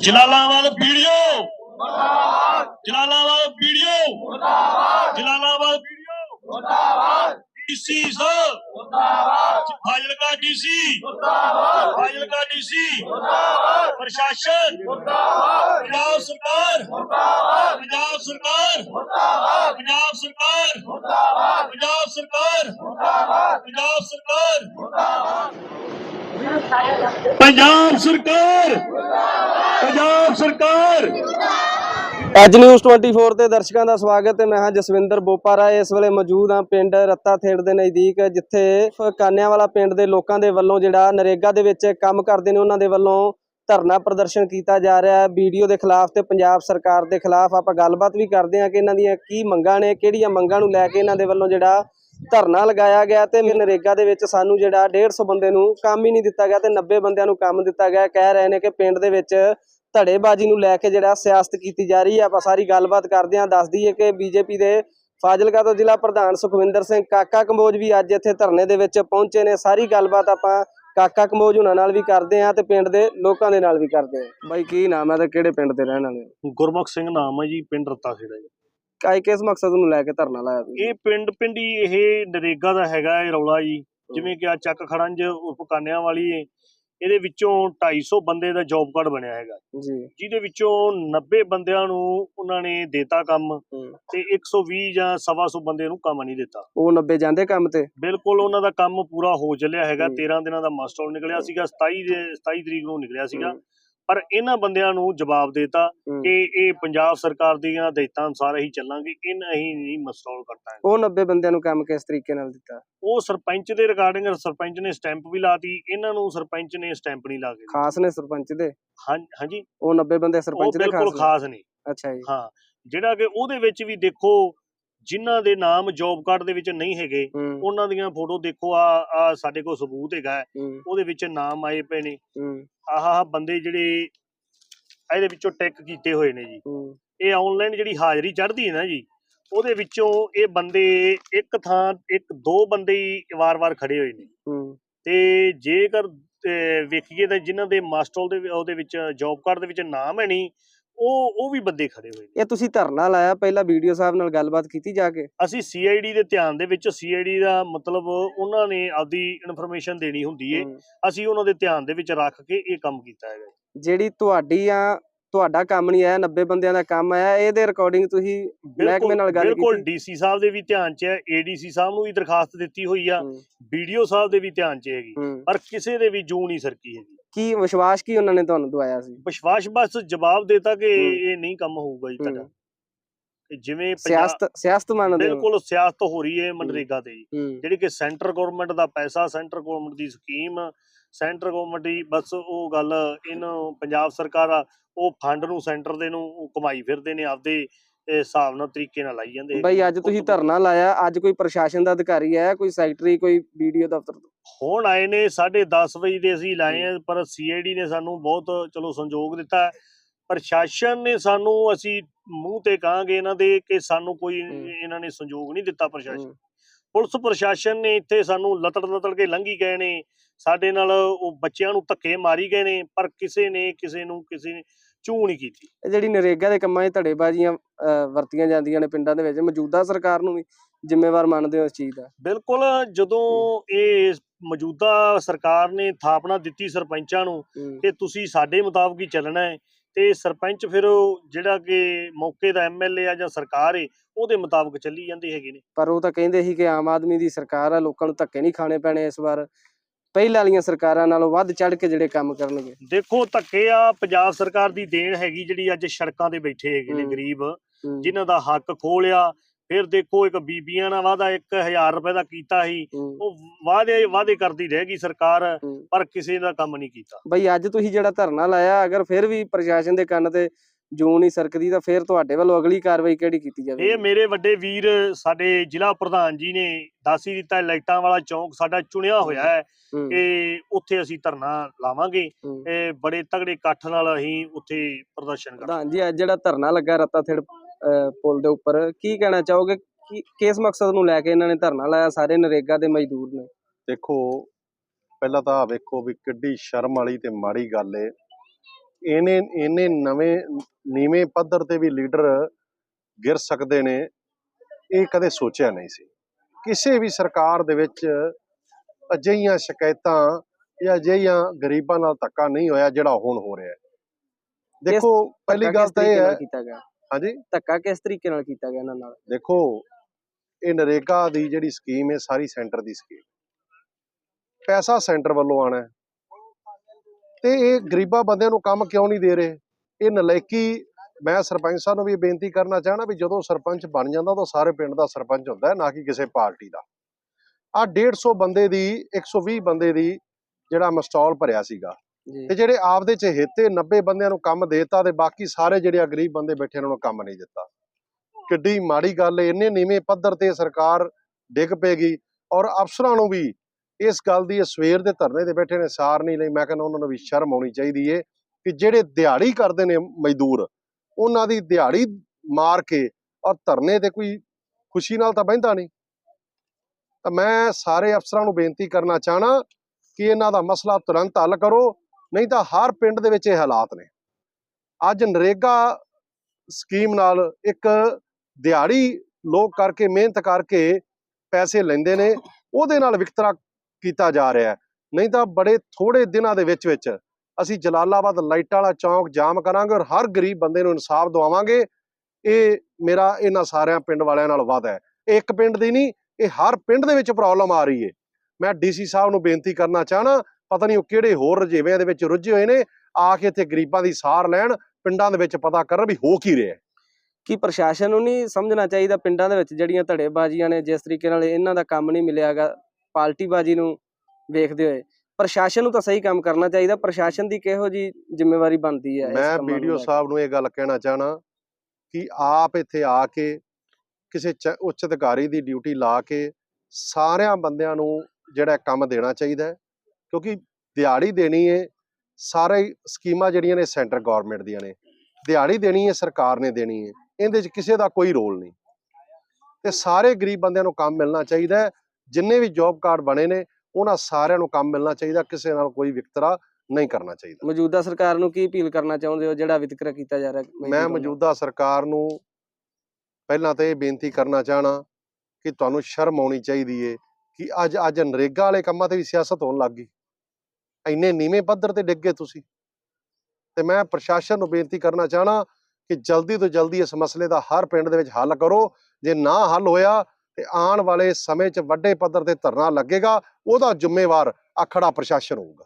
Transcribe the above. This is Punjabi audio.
Jalalabad video Jalalabad video Jalalabad video DC sir Fazilka DC Fazilka DC ਪ੍ਰਸ਼ਾਸਨ ਪੰਜਾਬ ਸਰਕਾਰ ਪੰਜਾਬ ਸਰਕਾਰ ਪੰਜਾਬ ਸਰਕਾਰ ਪੰਜਾਬ ਸਰਕਾਰ ਪੰਜਾਬ ਸਰਕਾਰ ਪੰਜਾਬ ਸਰਕਾਰ ਪੰਜਾਬ ਸਰਕਾਰ! ਅੱਜ ਨਿਊਜ਼ 24 ਤੇ ਦਰਸ਼ਕਾਂ ਦਾ ਸਵਾਗਤ ਹੈ। ਮੈਂ ਹਾਂ ਜਸਵਿੰਦਰ ਬੋਪਾਰਾ। ਇਸ ਵੇਲੇ ਮੌਜੂਦ ਹਾਂ ਪਿੰਡ ਰੱਤਾ ਦੇ ਨਜ਼ਦੀਕ, ਜਿੱਥੇ ਕਾਨਿਆਂਵਾਲਾ ਪਿੰਡ ਦੇ ਲੋਕਾਂ ਦੇ ਵੱਲੋਂ ਜਿਹੜਾ ਨਰੇਗਾ ਦੇ ਵਿੱਚ ਕੰਮ ਕਰਦੇ ਨੇ, ਉਹਨਾਂ ਦੇ ਵੱਲੋਂ ਧਰਨਾ ਪ੍ਰਦਰਸ਼ਨ ਕੀਤਾ ਜਾ ਰਿਹਾ ਹੈ। ਵੀਡੀਓ ਦੇ ਖਿਲਾਫ ਤੇ ਪੰਜਾਬ ਸਰਕਾਰ ਦੇ ਖਿਲਾਫ ਆਪਾਂ ਗੱਲਬਾਤ ਵੀ ਕਰਦੇ ਹਾਂ ਕਿ ਇਹਨਾਂ ਦੀਆਂ ਕੀ ਮੰਗਾਂ ਨੇ, ਕਿਹੜੀਆਂ ਮੰਗਾਂ ਨੂੰ ਲੈ ਕੇ ਇਹਨਾਂ ਦੇ ਵੱਲੋਂ ਜਿਹੜਾ ਧਰਨਾ ਲਗਾਇਆ ਗਿਆ ਤੇ ਨਰੇਗਾ ਦੇ ਵਿੱਚ ਸਾਨੂੰ ਜਿਹੜਾ 150 ਬੰਦੇ ਨੂੰ ਕੰਮ ਹੀ ਨਹੀਂ ਦਿੱਤਾ ਗਿਆ ਤੇ 90 ਬੰਦਿਆਂ ਨੂੰ ਕੰਮ ਦਿੱਤਾ ਗਿਆ। ਕਹਿ ਰਹੇ ਨੇ ਕਿ ਪਿੰਡ ਦੇ ਵਿੱਚ ਧੜੇਬਾਜ਼ੀ ਨੂੰ ਲੈ ਕੇ ਜਿਹੜਾ ਸਿਆਸਤ ਕੀਤੀ ਜਾ ਰਹੀ ਹੈ। ਆਪਾਂ ਸਾਰੀ ਗੱਲਬਾਤ ਕਰਦੇ ਹਾਂ। ਦੱਸ ਦਈਏ ਕਿ ਬੀਜੇਪੀ ਦੇ ਫਾਜ਼ਿਲਕਾ ਤੋਂ ਜ਼ਿਲ੍ਹਾ ਪ੍ਰਧਾਨ ਸੁਖਵਿੰਦਰ ਸਿੰਘ, ਕਾਕਾ ਕੰਬੋਜ ਵੀ ਅੱਜ ਇੱਥੇ ਧਰਨੇ ਦੇ ਵਿੱਚ ਪਹੁੰਚੇ ਨੇ। ਸਾਰੀ ਗੱਲਬਾਤ ਆਪਾਂ ਕਾਕਾ ਕੰਬੋਜ ਹੁਣਾਂ ਨਾਲ ਵੀ ਕਰਦੇ ਹਾਂ ਤੇ ਪਿੰਡ ਦੇ ਲੋਕਾਂ ਦੇ ਨਾਲ ਵੀ ਕਰਦੇ ਹਾਂ। ਬਾਈ, ਕੀ ਨਾਮ ਹੈ ਤੇ ਕਿਹੜੇ ਪਿੰਡ ਦੇ ਰਹਿਣ ਵਾਲੇ ਹੋ? ਗੁਰਮੁਖ ਸਿੰਘ ਨਾਮ ਹੈ ਜੀ, ਪਿੰਡ ਰੱਤਾ ਖੇੜਾ ਜੀ। ਕਾਈ ਕਿਸ ਮਕਸਦ ਨੂੰ ਲੈ ਕੇ ਧਰਨਾ ਲਾਇਆ ਤੁਸੀਂ? ਇਹ ਪਿੰਡ ਪਿੰਡੀ ਇਹ ਨਰੇਗਾ ਦਾ ਹੈਗਾ ਇਹ ਰੌਲਾ ਜੀ। ਜਿਵੇਂ ਕਿ ਆ ਚੱਕ ਖੜੰਜ ਉਰਫ ਕਾਨਿਆਂ ਵਾਲੀ ਏ। ਇਹਦੇ ਵਿੱਚੋਂ 250 ਬੰਦੇ ਦਾ ਜੌਬ ਕਾਰਡ ਬਣਿਆ ਹੈਗਾ। ਜੀ। ਜਿਹਦੇ ਵਿੱਚੋਂ 90 ਬੰਦਿਆਂ ਨੂੰ ਉਹਨਾਂ ਨੇ ਦੇਤਾ ਕੰਮ। ਤੇ 120 ਜਾਂ 125 ਬੰਦੇ ਨੂੰ ਕੰਮ ਨਹੀਂ ਦਿੱਤਾ। ਉਹ 90 ਜਾਂਦੇ ਕੰਮ ਤੇ? ਬਿਲਕੁਲ ਉਹਨਾਂ ਦਾ ਕੰਮ ਪੂਰਾ ਹੋ ਚੱਲਿਆ ਹੈਗਾ। ਹੂੰ। 13 ਦਿਨਾਂ ਦਾ ਮਾਸਟਰ ਨਿਕਲਿਆ ਸੀਗਾ 27 ਦੇ 27 ਤਰੀਕ ਨੂੰ ਨਿਕਲਿਆ ਸੀਗਾ। ਪਰ ਇਹਨਾਂ ਬੰਦਿਆਂ ਨੂੰ ਜਵਾਬ ਦੇਤਾ। ਕਿ ਇਹ ਪੰਜਾਬ ਸਰਕਾਰ ਦੀਆਂ ਹਦਾਇਤਾਂ ਅਨੁਸਾਰ ਹੀ ਚੱਲਾਂਗੇ ਇਹਨਾਂ ਹੀ ਨਹੀਂ ਮਸਟੋਲ ਕਰਤਾ ਉਹ 90 ਬੰਦਿਆਂ ਨੂੰ ਕੰਮ ਕਿਸ ਤਰੀਕੇ ਨਾਲ ਦਿੱਤਾ ਉਹ ਸਰਪੰਚ ਦੇ ਰਿਗਾਰਡਿੰਗ ਸਰਪੰਚ ਨੇ ਸਟੈਂਪ ਵੀ ਲਾਤੀ ਇਹਨਾਂ ਨੂੰ ਸਰਪੰਚ ਨੇ ਸਟੈਂਪ ਨਹੀਂ ਲਾ ਕੇ। ਖਾਸ ਨੇ ਸਰਪੰਚ ਦੇ ਹਾਂ ਹਾਂਜੀ ਉਹ 90 ਬੰਦੇ ਸਰਪੰਚ ਦੇ ਖਾਸ ਨੇ? ਅੱਛਾ ਜੀ ਹਾਂ ਜਿਹੜਾ ਕਿ ਉਹਦੇ ਵਿੱਚ ਵੀ ਦੇਖੋ ਜਿਨ੍ਹਾਂ ਦੇ ਨਾਮ ਜੌਬ ਕਾਰਡ ਦੇ ਵਿੱਚ ਨਹੀਂ ਹੈਗੇ ਉਹਨਾਂ ਦੀਆਂ ਫੋਟੋ ਦੇਖੋ ਆ ਆ ਸਾਡੇ ਕੋਲ ਸਬੂਤ ਹੈਗਾ ਉਹਦੇ ਵਿੱਚ ਨਾਮ ਆਏ ਪਏ ਨੇ। ਆਹ ਬੰਦੇ ਜਿਹੜੇ ਇਹਦੇ ਵਿੱਚੋਂ ਟੈਕ ਕੀਤੇ ਹੋਏ ਨੇ ਜੀ। ਇਹ ਆਨਲਾਈਨ ਜਿਹੜੀ ਹਾਜ਼ਰੀ ਚੜ੍ਹਦੀ ਹੈ ਨਾ ਜੀ ਉਹਦੇ ਵਿੱਚੋਂ ਇਹ ਬੰਦੇ ਇੱਕ ਥਾਂ ਇੱਕ ਦੋ ਬੰਦੇ ਹੀ ਵਾਰ-ਵਾਰ ਖੜੇ ਹੋਏ ਨੇ। ਤੇ ਜੇਕਰ ਵੇਖੀਏ ਤਾਂ ਜਿਨ੍ਹਾਂ ਦੇ ਮਾਸਟਰ ਦੇ ਉਹਦੇ ਵਿੱਚ ਜੌਬ ਕਾਰਡ ਦੇ ਵਿੱਚ ਨਾਮ ਹੈ ਨਹੀਂ ਉਹ ਉਹ ਵੀ ਬੰਦੇ ਖੜੇ ਹੋਏ ਨੇ। ਇਹ ਤੁਸੀਂ ਧਰਨਾ ਲਾਇਆ ਪਹਿਲਾਂ ਵੀਡੀਓ ਸਾਹਿਬ ਨਾਲ ਗੱਲਬਾਤ ਕੀਤੀ ਜਾ ਕੇ? ਅਸੀਂ ਸੀਆਈਡੀ ਦੇ ਧਿਆਨ ਦੇ ਵਿੱਚ ਸੀਆਈਡੀ ਦਾ ਮਤਲਬ ਉਹਨਾਂ ਨੇ ਆਪਦੀ ਇਨਫੋਰਮੇਸ਼ਨ ਦੇਣੀ ਹੁੰਦੀ ਏ। ਅਸੀਂ ਉਹਨਾਂ ਦੇ ਧਿਆਨ ਦੇ ਵਿੱਚ ਰੱਖ ਕੇ ਇਹ ਕੰਮ ਕੀਤਾ ਹੈਗਾ ਜਿਹੜੀ ਤੁਹਾਡੀ ਆ ਤੁਹਾਡਾ ਕੰਮ ਨਹੀਂ ਆਇਆ 90 ਬੰਦਿਆਂ ਦਾ ਕੰਮ ਆਇਆ ਇਹਦੇ ਰਿਕਾਰਡਿੰਗ ਤੁਸੀਂ ਮਹਿਕਮੇ ਨਾਲ ਗੱਲ ਬਿਲਕੁਲ ਡੀਸੀ ਸਾਹਿਬ ਦੇ ਵੀ ਧਿਆਨ 'ਚ ਹੈ ਏਡੀਸੀ ਸਾਹਿਬ ਨੂੰ ਵੀ ਦਰਖਾਸਤ ਦਿੱਤੀ ਹੋਈ ਆ ਵੀਡੀਓ ਸਾਹਿਬ ਦੇ ਵੀ ਧਿਆਨ 'ਚ ਹੈਗੀ। ਪਰ ਕਿਸੇ ਦੇ ਵੀ ਜੂ ਨਹੀਂ ਸਰਕੀ ਹੈਗੀ। ਕੀ ਵਿਸ਼ਵਾਸ ਕੀ ਉਹਨਾਂ ਨੇ ਤੁਹਾਨੂੰ ਦਵਾਇਆ ਸੀ? ਵਿਸ਼ਵਾਸ ਬਸ ਜਵਾਬ ਦੇਤਾ ਕਿ। ਇਹ ਨਹੀਂ ਕੰਮ ਹੋਊਗਾ ਜੀ ਤੁਹਾਡਾ। ਜਿਵੇਂ ਸਿਆਸਤ ਸਿਆਸਤ ਮੰਨਦੇ ਬਿਲਕੁਲ ਸਿਆਸਤ ਹੋ ਰਹੀ ਹੈ ਮਨਰੇਗਾ ਤੇ ਜਿਹੜੀ ਕਿ ਸੈਂਟਰ ਗਵਰਨਮੈਂਟ ਦਾ ਪੈਸਾ ਸੈਂਟਰ ਗਵਰਨਮੈਂਟ ਦੀ ਸਕੀਮ ਸੈਂਟਰ ਗਵਰਨਮੈਂਟ ਦੀ ਬਸ ਉਹ ਗੱਲ ਇਹਨੂੰ ਪੰਜਾਬ ਸਰਕਾਰ ਉਹ ਫੰਡ ਨੂੰ ਸੈਂਟਰ ਦੇ ਨੂੰ ਕਮਾਈ ਫਿਰਦੇ ਨੇ ਆਪਦੇ ਇਹ ਹਿਸਾਬ ਨਾਲ ਤਰੀਕੇ ਨਾਲ ਲਾਈ ਜਾਂਦੇ ਬਈ ਅੱਜ ਤੁਸੀਂ ਧਰਨਾ ਲਾਇਆ ਅੱਜ ਕੋਈ ਪ੍ਰਸ਼ਾਸਨ ਦਾ ਅਧਿਕਾਰੀ ਆਇਆ ਕੋਈ ਸੈਕਟਰੀ ਕੋਈ ਵੀਡੀਓ ਦਫ਼ਤਰ ਤੋਂ? ਹੁਣ ਆਏ ਨੇ 10:30 ਵਜੇ ਦੇ ਅਸੀਂ ਲਾਏ ਆ ਪਰ ਸੀਆਈਡੀ ਨੇ ਸਾਨੂੰ ਬਹੁਤ ਚਲੋ ਸੰਯੋਗ ਦਿੱਤਾ। ਪ੍ਰਸ਼ਾਸਨ ਨੇ ਸਾਨੂੰ ਅਸੀਂ ਮੂੰਹ ਤੇ ਕਹਾਂਗੇ ਇਹਨਾਂ ਦੇ ਕਿ ਸਾਨੂੰ ਕੋਈ। ਇਹਨਾਂ ਨੇ ਸੰਯੋਗ ਨਹੀਂ ਦਿੱਤਾ ਪ੍ਰਸ਼ਾਸਨ ਪੁਲਿਸ ਪ੍ਰਸ਼ਾਸਨ ਨੇ ਇੱਥੇ ਸਾਨੂੰ ਲਤੜ ਲਤੜ ਕੇ ਲੰਘੀ ਗਏ ਨੇ। ਸਾਡੇ ਨਾਲ ਉਹ ਬੱਚਿਆਂ ਨੂੰ ਧੱਕੇ ਮਾਰੀ ਗਏ ਨੇ ਪਰ ਕਿਸੇ ਨੇ ਕਿਸੇ ਨੂੰ ਕਿਸੇ ਨੇ ਚੂੰ ਨਹੀਂ ਕੀਤੀ। ਇਹ ਜਿਹੜੀ ਨਰੇਗਾ ਦੇ ਕੰਮਾਂ 'ਚ ਧੜੇਬਾਜ਼ੀਆਂ ਵਰਤੀਆਂ ਜਾਂਦੀਆਂ ਨੇ ਪਿੰਡਾਂ ਦੇ ਵਿੱਚ ਮੌਜੂਦਾ ਸਰਕਾਰ ਨੂੰ ਵੀ ਜ਼ਿੰਮੇਵਾਰ ਮੰਨਦੇ ਹੋ ਇਸ ਚੀਜ਼ ਦਾ? ਬਿਲਕੁਲ ਜਦੋਂ ਇਹ ਮੌਜੂਦਾ ਸਰਕਾਰ ਨੇ ਥਾਪਨਾ ਦਿੱਤੀ ਸਰਪੰਚਾਂ ਨੂੰ ਕਿ ਤੁਸੀਂ ਸਾਡੇ ਮੁਤਾਬਕ ਹੀ ਚੱਲਣਾ ਹੈ ਤੇ ਸਰਪੰਚ ਫਿਰ ਉਹ ਜਿਹੜਾ ਕਿ ਮੌਕੇ ਦਾ ਐਮਐਲਏ ਆ ਜਾਂ ਸਰਕਾਰ ਏ ਉਹਦੇ ਮੁਤਾਬਕ ਚੱਲੀ ਜਾਂਦੇ ਹੈਗੇ ਨੇ। ਪਰ ਉਹ ਤਾਂ ਕਹਿੰਦੇ ਸੀ ਕਿ ਆਮ ਆਦਮੀ ਦੀ ਸਰਕਾਰ ਆ ਲੋਕਾਂ ਨੂੰ ਧੱਕੇ ਨਹੀਂ ਖਾਣੇ ਪੈਣੇ ਇਸ ਵਾਰ। ਪਹਿਲਾਂ ਵਾਲੀਆਂ ਸਰਕਾਰਾਂ ਨਾਲੋਂ ਵੱਧ ਚੜ ਕੇ ਜਿਹੜੇ ਕੰਮ ਕਰਨਗੇ। ਦੇਖੋ ਧੱਕੇ ਆ ਪੰਜਾਬ ਸਰਕਾਰ ਦੀ ਦੇਣ ਹੈਗੀ ਜਿਹੜੀ ਅੱਜ ਸੜਕਾਂ ਤੇ ਬੈਠੇ ਹੈਗੇ ਨੇ। ਗਰੀਬ ਜਿਨ੍ਹਾਂ ਦਾ ਹੱਕ ਖੋਲਿਆ। ਫਿਰ ਦੇਖੋ ਇੱਕ ਬੀਬੀਆਂ ਨਾਲ ਵਾਅਦਾ 1000 ਰੁਪਏ ਦਾ ਕੀਤਾ ਸੀ। ਉਹ ਵਾਅਦੇ ਵਾਅਦੇ ਕਰਦੀ ਰਹੇਗੀ ਸਰਕਾਰ ਹੂੰ। ਪਰ ਕਿਸੇ ਦਾ ਕੰਮ ਨਹੀਂ ਕੀਤਾ। ਬਈ ਅੱਜ ਤੁਸੀਂ ਜਿਹੜਾ ਧਰਨਾ ਲਾਇਆ ਅਗਰ ਫਿਰ ਵੀ ਪ੍ਰਸ਼ਾਸਨ ਦੇ ਕੰਨ ਤੇ ਜੂੰ ਨਹੀਂ ਸਰਕਦੀ ਤਾਂ ਫਿਰ ਤੁਹਾਡੇ ਵੱਲੋਂ ਅਗਲੀ ਕਾਰਵਾਈ ਕਿਹੜੀ ਕੀਤੀ ਜਾਵੇ ਇਹ ਮੇਰੇ ਵੱਡੇ ਵੀਰ ਸਾਡੇ ਜ਼ਿਲ੍ਹਾ ਪ੍ਰਧਾਨ ਜੀ ਨੇ ਦੱਸ ਹੀ ਦਿੱਤਾ ਲਾਈਟਾਂ ਵਾਲਾ ਚੌਂਕ ਸਾਡਾ ਚੁਣਿਆ ਹੋਇਆ ਹੈ। ਹੂੰ, ਕਿ ਉੱਥੇ ਅਸੀਂ ਧਰਨਾ ਲਾਵਾਂਗੇ। ਹੂੰ। ਇਹ ਬੜੇ ਤਗੜੇ ਇਕੱਠ ਨਾਲ ਅਸੀਂ ਉੱਥੇ ਪ੍ਰਦਰਸ਼ਨ ਕਰਾਂਗੇ। ਪ੍ਰਧਾਨ ਜੀ ਅੱਜ ਜਿਹੜਾ ਧਰਨਾ ਲੱਗਾ ਰੱਤਾ ਥੇੜ ਅਹ, ਪੁਲ ਦੇ ਉੱਪਰ ਕੀ ਕਹਿਣਾ ਚਾਹੋਗੇ? ਕੀ ਕਿਸ ਮਕਸਦ ਨੂੰ ਲੈ ਕੇ ਇਹਨਾਂ ਨੇ ਧਰਨਾ ਲਾਇਆ? ਸਾਰੇ ਨਰੇਗਾ ਦੇ ਮਜ਼ਦੂਰ ਨੇ। ਦੇਖੋ ਪਹਿਲਾਂ ਤਾਂ ਆਹ ਵੇਖੋ ਵੀ ਕਿੱਡੀ ਸ਼ਰਮ ਵਾਲੀ ਤੇ ਮਾੜੀ ਗੱਲ ਏ। ਇਹਨੇ ਇਹਨੇ ਨਵੇਂ ਨੀਵੇਂ ਪੱਧਰ ਤੇ ਵੀ ਲੀਡਰ ਗਿਰ ਸਕਦੇ ਨੇ ਇਹ ਕਦੇ ਸੋਚਿਆ ਨਹੀਂ ਸੀ। ਕਿਸੇ ਵੀ ਸਰਕਾਰ ਦੇ ਵਿੱਚ ਅਜਿਹੀਆਂ ਸ਼ਿਕਾਇਤਾਂ ਜਾਂ ਅਜਿਹੀਆਂ ਗਰੀਬਾਂ ਨਾਲ ਧੱਕਾ ਨਹੀਂ ਹੋਇਆ ਜਿਹੜਾ ਹੁਣ ਹੋ ਰਿਹਾ ਹੈ। ਦੇਖੋ ਪਹਿਲੀ ਗੱਲ ਤਾਂ ਇਹ ਹੈ ਹਾਂਜੀ? ਧੱਕਾ ਕਿਸ ਤਰੀਕੇ ਨਾਲ ਕੀਤਾ ਗਿਆ ਇਹਨਾਂ ਨਾਲ? ਦੇਖੋ ਇਹ ਨਰੇਗਾ ਦੀ ਜਿਹੜੀ ਸਕੀਮ ਹੈ ਸਾਰੀ ਸੈਂਟਰ ਦੀ ਸਕੀਮ। ਪੈਸਾ ਸੈਂਟਰ ਵੱਲੋਂ ਆਣਾ ਹੈ। ਤੇ ਇਹ ਗਰੀਬਾਂ ਬੰਦਿਆਂ ਨੂੰ ਕੰਮ ਕਿਉਂ ਨਹੀਂ ਦੇ ਰਹੇ? ਇਹ ਨਲਾਇਕੀ ਮੈਂ ਸਰਪੰਚ ਸਾਹਿਬ ਨੂੰ ਵੀ ਬੇਨਤੀ ਕਰਨਾ ਚਾਹਣਾ ਵੀ ਜਦੋਂ ਸਰਪੰਚ ਬਣ ਜਾਂਦਾ ਤਾਂ ਸਾਰੇ ਪਿੰਡ ਦਾ ਸਰਪੰਚ ਹੁੰਦਾ ਨਾ ਕਿ ਕਿਸੇ ਪਾਰਟੀ ਦਾ। ਆ 150 ਬੰਦੇ ਦੀ 120 ਬੰਦੇ ਦੀ ਜਿਹੜਾ ਮਸਟਾਲ ਭਰਿਆ ਸੀਗਾ। ਤੇ ਜਿਹੜੇ ਆਪਦੇ ਚਹੇਤੇ 90 ਬੰਦਿਆਂ ਨੂੰ ਕੰਮ ਦੇਤਾ ਤੇ ਬਾਕੀ ਸਾਰੇ ਜਿਹੜੇ ਆ ਗਰੀਬ ਬੰਦੇ ਬੈਠੇ ਉਹਨਾਂ ਨੂੰ ਕੰਮ ਨਹੀਂ ਦਿੱਤਾ। ਕਿੱਡੀ ਮਾੜੀ ਗੱਲ ਹੈ ਇੰਨੇ ਨੀਵੇਂ ਪੱਧਰ ਤੇ ਸਰਕਾਰ ਡਿੱਗ ਪਏਗੀ ਔਰ ਅਫਸਰਾਂ ਨੂੰ ਵੀ ਇਸ ਗੱਲ ਦੀ ਇਹ ਸਵੇਰ ਦੇ ਧਰਨੇ ਤੇ ਬੈਠੇ ਨੇ, ਸਾਰ ਨਹੀਂ ਲਈ। ਮੈਂ ਕਹਿੰਦਾ ਉਹਨਾਂ ਨੂੰ ਵੀ ਸ਼ਰਮ ਆਉਣੀ ਚਾਹੀਦੀ ਏ ਕਿ ਜਿਹੜੇ ਦਿਹਾੜੀ ਕਰਦੇ ਨੇ ਮਜ਼ਦੂਰ, ਉਹਨਾਂ ਦੀ ਦਿਹਾੜੀ ਮਾਰ ਕੇ ਔਰ ਧਰਨੇ ਤੇ ਕੋਈ ਖੁਸ਼ੀ ਨਾਲ ਤਾਂ ਬਹਿੰਦਾ ਨਹੀਂ। ਤਾਂ ਮੈਂ ਸਾਰੇ ਅਫਸਰਾਂ ਨੂੰ ਬੇਨਤੀ ਕਰਨਾ ਚਾਹਣਾ ਕਿ ਇਹਨਾਂ ਦਾ ਮਸਲਾ ਤੁਰੰਤ ਹੱਲ ਕਰੋ, ਨਹੀਂ ਤਾਂ ਹਰ ਪਿੰਡ ਦੇ ਵਿੱਚ ਇਹ ਹਾਲਾਤ ਨੇ। ਅੱਜ ਨਰੇਗਾ ਸਕੀਮ ਨਾਲ ਇੱਕ ਦਿਹਾੜੀ ਲੋਕ ਕਰਕੇ, ਮਿਹਨਤ ਕਰਕੇ ਪੈਸੇ ਲੈਂਦੇ ਨੇ, ਉਹਦੇ ਨਾਲ ਵਿਕਤਰਾ ਕੀਤਾ ਜਾ ਰਿਹਾ ਹੈ। ਨਹੀਂ ਤਾਂ ਬੜੇ ਥੋੜੇ ਦਿਨਾਂ ਦੇ ਵਿੱਚ ਵਿੱਚ ਅਸੀਂ ਜਲਾਲਾਬਾਦ ਲਾਈਟਾਂ ਵਾਲਾ ਚੌਂਕ ਜਾਮ ਕਰਾਂਗੇ ਔਰ ਹਰ ਗਰੀਬ ਬੰਦੇ ਨੂੰ ਇਨਸਾਫ ਦਿਵਾਵਾਂਗੇ। ਇਹ ਮੇਰਾ, ਇਹਨਾਂ ਸਾਰਿਆਂ ਪਿੰਡ ਵਾਲਿਆਂ ਨਾਲ ਵਾਅਦਾ ਹੈ। ਇਹ ਇੱਕ ਪਿੰਡ ਦੀ ਨਹੀਂ, ਇਹ ਹਰ ਪਿੰਡ ਦੇ ਵਿੱਚ ਪ੍ਰੋਬਲਮ ਆ ਰਹੀ ਹੈ। ਮੈਂ ਡੀਸੀ ਸਾਹਿਬ ਨੂੰ ਬੇਨਤੀ ਕਰਨਾ ਚਾਹਣਾ ਪਤਾ ਨਹੀਂ ਉਹ ਕਿਹੜੇ ਹੋਰ ਰਜੇਵਿਆਂ ਦੇ ਵਿੱਚ ਰੁੱਝੇ ਹੋਏ ਨੇ, ਆ ਕੇ ਇੱਥੇ ਗਰੀਬਾਂ ਦੀ ਸਾਰ ਲੈਣ, ਪਿੰਡਾਂ ਦੇ ਵਿੱਚ ਪਤਾ ਕਰਨ ਵੀ ਹੋ ਕੀ ਰਿਹਾ ਕੀ ਪ੍ਰਸ਼ਾਸਨ ਨੂੰ ਨਹੀਂ ਸਮਝਣਾ ਚਾਹੀਦਾ ਪਿੰਡਾਂ ਦੇ ਵਿੱਚ ਜਿਹੜੀਆਂ ਧੜੇਬਾਜ਼ੀਆਂ ਨੇ, ਜਿਸ ਤਰੀਕੇ ਨਾਲ ਇਹਨਾਂ ਦਾ ਕੰਮ ਨਹੀਂ ਮਿਲਿਆਗਾ ਪਾਰਟੀਬਾਜ਼ੀ ਨੂੰ ਵੇਖਦੇ ਹੋਏ। ਪ੍ਰਸ਼ਾਸਨ ਨੂੰ ਤਾਂ ਸਹੀ ਕੰਮ ਕਰਨਾ ਚਾਹੀਦਾ। ਪ੍ਰਸ਼ਾਸਨ ਦੀ ਕਿਹੋ ਜੀ ਜ਼ਿੰਮੇਵਾਰੀ ਬਣਦੀ ਹੈ ਮੈਂ ਵੀਡੀਓ? ਸਾਹਿਬ ਨੂੰ ਇਹ ਗੱਲ ਕਹਿਣਾ ਚਾਹਣਾ ਕਿ ਆਪ ਇੱਥੇ ਆ ਕੇ ਕਿਸੇ ਉੱਚ ਅਧਿਕਾਰੀ ਦੀ ਡਿਊਟੀ ਲਾ ਕੇ ਸਾਰਿਆਂ ਬੰਦਿਆਂ ਨੂੰ ਜਿਹੜਾ ਕੰਮ ਦੇਣਾ ਚਾਹੀਦਾ ਕਿਉਂਕਿ ਦਿਹਾੜੀ ਦੇਣੀ ਹੈ ਸਾਰੇ ਸਕੀਮਾਂ ਜਿਹੜੀਆਂ ਨੇ ਸੈਂਟਰ ਗਵਰਨਮੈਂਟ ਦੀਆਂ ਨੇ ਦਿਹਾੜੀ ਦੇਣੀ ਹੈ ਸਰਕਾਰ ਨੇ ਦੇਣੀ ਹੈ ਇਹਦੇ 'ਚ ਕਿਸੇ ਦਾ ਕੋਈ ਰੋਲ ਨਹੀਂ। ਤੇ ਸਾਰੇ ਗਰੀਬ ਬੰਦਿਆਂ ਨੂੰ ਕੰਮ ਮਿਲਣਾ ਚਾਹੀਦਾ ਹੈ। ਜਿੰਨੇ ਵੀ ਜੌਬ ਕਾਰਡ ਬਣੇ ਨੇ ਉਹਨਾਂ ਸਾਰਿਆਂ ਨੂੰ ਕੰਮ ਮਿਲਣਾ ਚਾਹੀਦਾ ਕਿਸੇ ਨਾਲ ਕੋਈ ਵਿਤਕਰਾ ਨਹੀਂ ਕਰਨਾ ਚਾਹੀਦਾ। ਮੌਜੂਦਾ ਸਰਕਾਰ ਨੂੰ ਕੀ ਅਪੀਲ ਕਰਨਾ ਚਾਹੁੰਦੇ ਹੋ ਜਿਹੜਾ ਵਿਤਕਰਾ ਕੀਤਾ ਜਾ ਰਿਹਾ ਮੈਂ? ਮੌਜੂਦਾ ਸਰਕਾਰ ਨੂੰ ਪਹਿਲਾਂ ਤਾਂ ਇਹ ਬੇਨਤੀ ਕਰਨਾ ਚਾਹਣਾ ਕਿ ਤੁਹਾਨੂੰ ਸ਼ਰਮ ਆਉਣੀ ਚਾਹੀਦੀ ਏ ਕਿ ਅੱਜ ਅੱਜ ਨਰੇਗਾ ਵਾਲੇ ਕੰਮਾਂ ਤੇ ਵੀ ਸਿਆਸਤ ਹੋਣ ਲੱਗ ਗਈ। ਇੰਨੇ ਨੀਵੇਂ ਪੱਧਰ ਤੇ ਡਿੱਗ ਗਏ ਤੁਸੀਂ। ਤੇ ਮੈਂ ਪ੍ਰਸ਼ਾਸਨ ਨੂੰ ਬੇਨਤੀ ਕਰਨਾ ਚਾਹਣਾ ਕਿ ਜਲਦੀ ਤੋਂ ਜਲਦੀ ਇਸ ਮਸਲੇ ਦਾ ਹਰ ਪਿੰਡ ਦੇ ਵਿੱਚ ਹੱਲ ਕਰੋ। ਜੇ ਨਾ ਹੱਲ ਹੋਇਆ ਤੇ ਆਉਣ ਵਾਲੇ ਸਮੇਂ 'ਚ ਵੱਡੇ ਪੱਧਰ ਤੇ ਧਰਨਾ ਲੱਗੇਗਾ, ਉਹਦਾ ਜ਼ਿੰਮੇਵਾਰ ਅਖੜਾ ਪ੍ਰਸ਼ਾਸਨ ਹੋਊਗਾ।